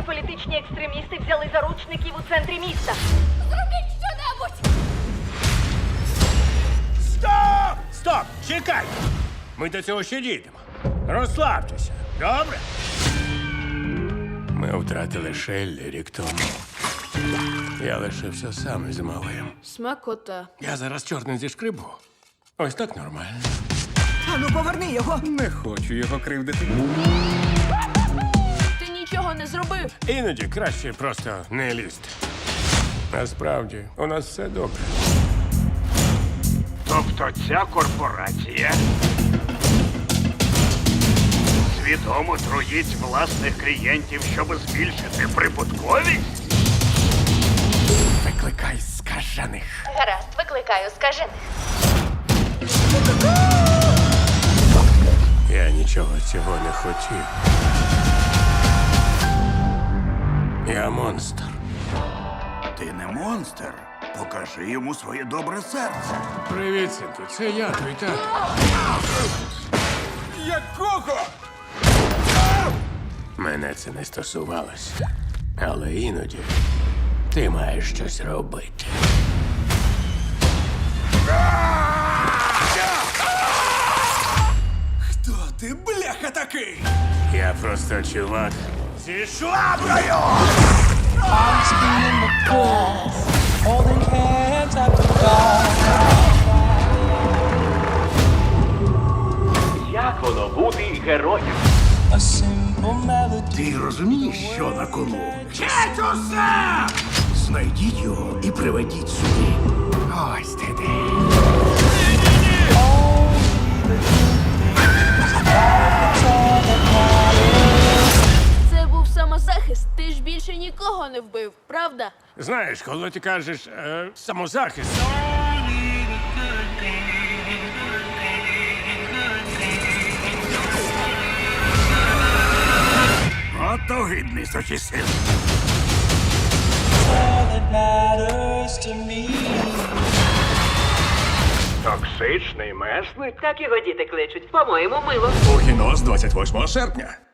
Організовані політичні екстремісти взяли заручників у центрі міста. Зробіть щонебудь! Стоп! Стоп! Чекай! Ми до цього ще дійдемо. Розслабтеся, добре? Ми втратили Шеллі рік тому. Я лишився сам із малим. Смакота. Я зараз чорний зі шкрибу. Ось так нормально. Ану, поверни його. Не хочу його кривдити. Не зробив. Іноді краще просто не лізти. Насправді, у нас все добре. Тобто ця корпорація свідомо труїть власних клієнтів, щоб збільшити прибутковість? Викликай скажених. Гаразд, викликаю, скажи. Я нічого цього не хотів. Я монстр. Ти не монстр. Покажи йому своє добре серце. Привіт, синку. Це я, твій тато. Якого? Мене це не стосувалося. Але іноді ти маєш щось робити. Хто ти, бляха, такий? Я просто чувак зі шваброю! holding hands. Як воно бути героєм? A simple melody. Ти розумієш, що на кону? Четусе! Знайдіть його і приведіть сюди. Ось ти більше нікого не вбив, правда? Знаєш, коли ти кажеш е, самозахист. От огидний сочисив. Токсичний месник? Так його діти кличуть. По-моєму, мило. У кіно з 28 серпня.